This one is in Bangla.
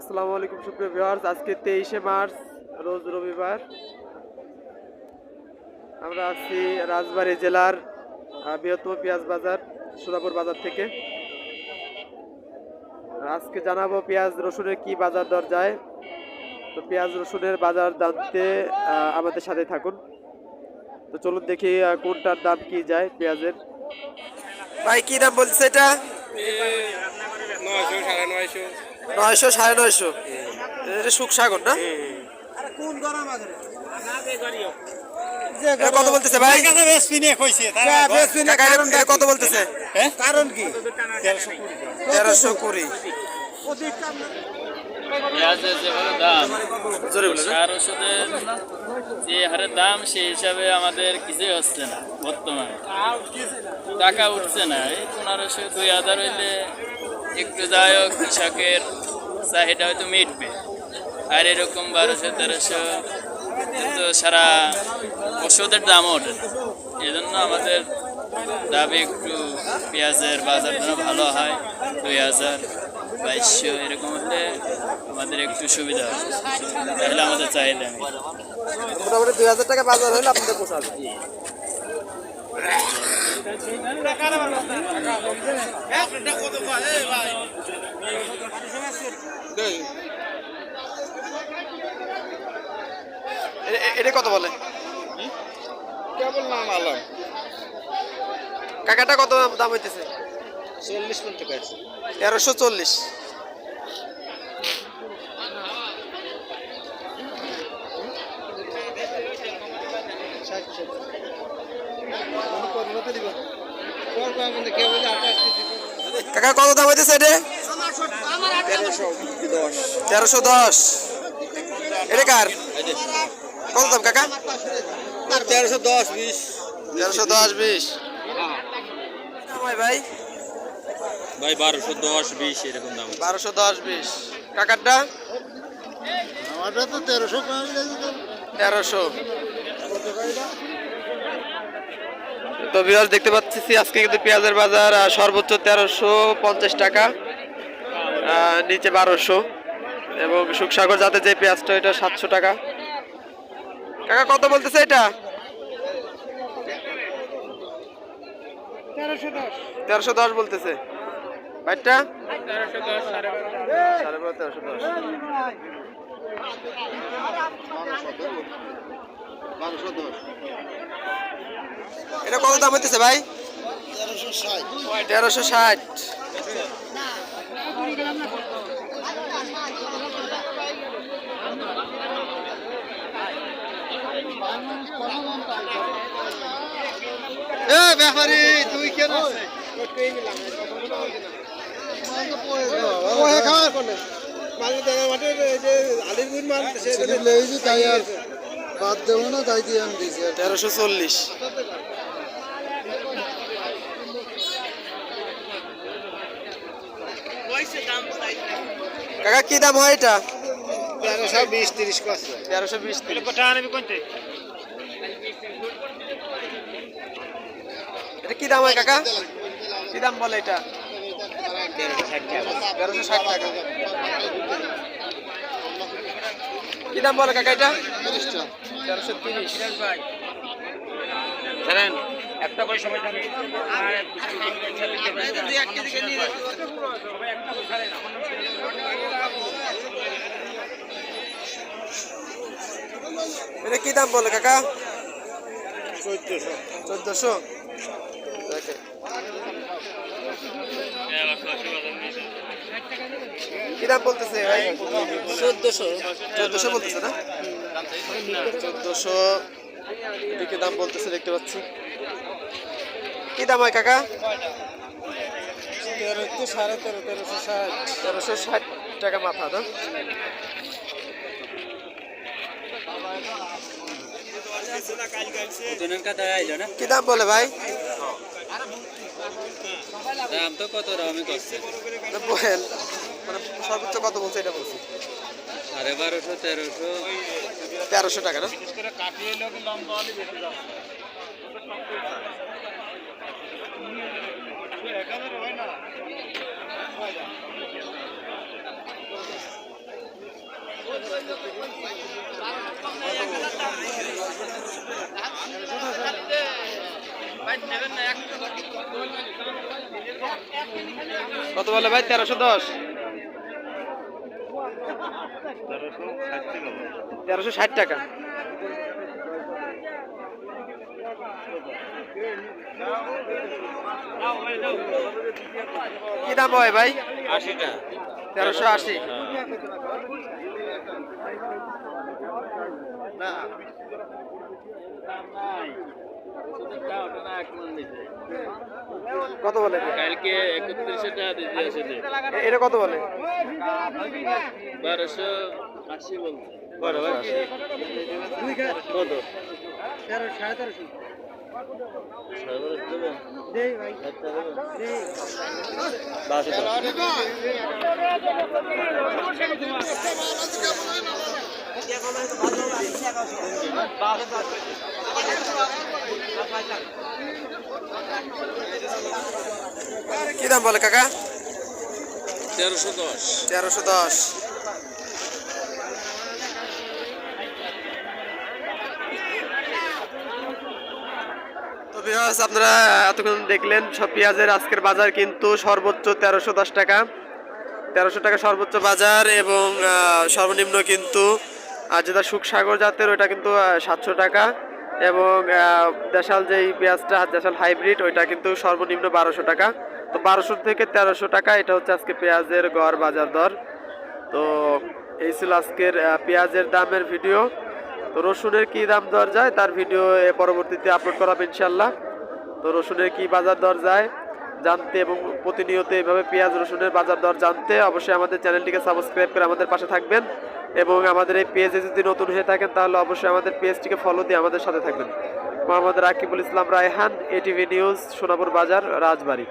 আসসালামু আলাইকুম সুপ্রিয় ভিউয়ার্স। আজকে তেইশে মার্চ রোজ রবিবার। আমরা আছি রাজবাড়ী জেলার বৃহত্তম পেঁয়াজ বাজার সুরাপুর বাজার থেকে। আজকে জানাব পেঁয়াজ রসুনের কি বাজার দর যায়। তো পেঁয়াজ রসুনের বাজার জানতে আমাদের সাথে থাকুন। তো চলুন দেখি কোনটার দাম কি যায় পেঁয়াজের। ভাই কি দাম বলছে এটা? নয়শো সাড়ে নয়শো। নয়শো সাড়ে নয়শো। এটা সুখসাগর না? কত বলতেছে ভাই এটা কত বলতেছে কারণ কি তেরোশো কুড়ি পেঁয়াজের যে দাম জোরে বলে সার ওষুধের যে হারে দাম সেই হিসাবে আমাদের কিছুই হচ্ছে না বর্তমানে টাকা উঠছে না এই পনেরোশো দুই হাজার হইলে একটু যাই হোক কৃষকের চাহিদা হয়তো মিটবে। আর এরকম বারোশো, তেরোশো কিন্তু সারা ওষুধের দামও ওঠে না। এই জন্য আমাদের দাবি একটু পেঁয়াজের বাজার যেন ভালো হয়, দুই হাজার, বাইশশো, এরকম হলে আমাদের একটু সুবিধা হয় তাহলে আমাদের চাহিদা মোটামুটি দুই হাজার টাকা বাজার হলে আপনাদের পোষাবে এটা কত বলে? কেবল নাম আলাম কাকাটা কত দাম হইতেছে? চল্লিশ পাইছে। তেরোশো চল্লিশ। কাকা কত দাম হইতেছে এটা? তেরোশো দশ। তেরোশো দশ এটা কার? কত দাম কাকা? তেরোশো দশ বিশ। তেরোশো দশ বিশ। ভাই ভাই। বারোশো দশ বিশ এরকম দাম বারোশো দশ বিশ। কাকারটা? আমারটা তো তেরোশো তেরোশো। তো বিহার দেখতে পাচ্ছি, আজকে কিন্তু পেঁয়াজের বাজার সর্বোচ্চ তেরোশো পঞ্চাশ টাকা নিচে বারোশো। এবং সুখসাগর যাতে যে পেঁয়াজটা এটা সাতশো টাকা। কাকা, কত বলতেছে এটা? তেরোশো দশ। বলতেছে। সাড়ে বারো, তেরোশো দশ। এটা কত দাম হইতেছে ভাই? তেরোশো ষাট। তেরোশো ষাট এ ব্যাপারি তুই কেন তাই আর বাদ দেবো না তাই দিয়ে আমি দিয়েছি তেরোশো চল্লিশ। কাকা কি দাম হয় এটা? তেরোশো বিশ তিরিশ তেরোশো বিশ এটা কি দাম হয় কাকা? কি দাম বলে এটা? তেরোশো ষাট টাকা। কি দাম বলে কাকা এটা? তেরোশো তিরিশ একটা করে সময় থাকে। এটা কি দাম বলে কাকা? চোদ্দশো। চোদ্দশো। কি দাম বলতেছে ভাই? চোদ্দশো। চোদ্দশো বলতেছে না? চোদ্দশো এদিকে দাম বলতেছে দেখতে পাচ্ছি। কি দাম হয় কাকা? সাড়ে তেরো তেরোশো ষাট। তেরোশো ষাট টাকা মাথা না? কি দাম বলে ভাই? দাম তো কত দামই করছে বলেন মানে সর্বোচ্চ কত বলছে এটা বলছি? সাড়ে বারোশো তেরোশো। তেরোশো টাকা না? কত বলে ভাই? তেরোশো দশ। তেরোশো ষাট টাকা। কি দাম হয় ভাই? আশিটা। তেরোশো আশি। কত বলে? কালকে একত্রিশশো টাকা দিতে আসলে এটা কত বলে? বারোশো আশি বলছে। কত তেরো সাড়ে তেরোশো দেই ভাই দেই কি দাম বলে কাকা? তেরোশো দশ। তেরোশো দশ। আপনারা এতক্ষণ দেখলেন সব পেঁয়াজের আজকের বাজার কিন্তু সর্বোচ্চ তেরোশো দশ টাকা। তেরোশো টাকা সর্বোচ্চ বাজার এবং সর্বনিম্ন কিন্তু যেটা সুখসাগর জাতের ওইটা কিন্তু সাতশো টাকা। এবং দেশাল যেই পেঁয়াজটা, দেশাল হাইব্রিড, ওইটা কিন্তু সর্বনিম্ন বারোশো টাকা। তো বারোশো থেকে তেরোশো টাকা, এটা হচ্ছে আজকে পেঁয়াজের গড় বাজার দর। তো এই ছিল আজকের পেঁয়াজের দামের ভিডিও। তো রসুনের কী দাম দর যায়, তার ভিডিও পরবর্তীতে আপলোড করা হবে ইনশাল্লাহ। তো রসুনের কী বাজার দর যায় জানতে এবং প্রতিনিয়ত এভাবে পেঁয়াজ, রসুনের বাজার দর জানতে অবশ্যই আমাদের চ্যানেলটিকে সাবস্ক্রাইব করে আমাদের পাশে থাকবেন এবং আমাদের এই পেজে যদি নতুন হয়ে থাকেন তাহলে অবশ্যই আমাদের পেজটিকে ফলো দিয়ে আমাদের সাথে থাকবেন। Mohammad Rakibul Islam Raihan, ATV news, Sonapur Bazar, Rajbari.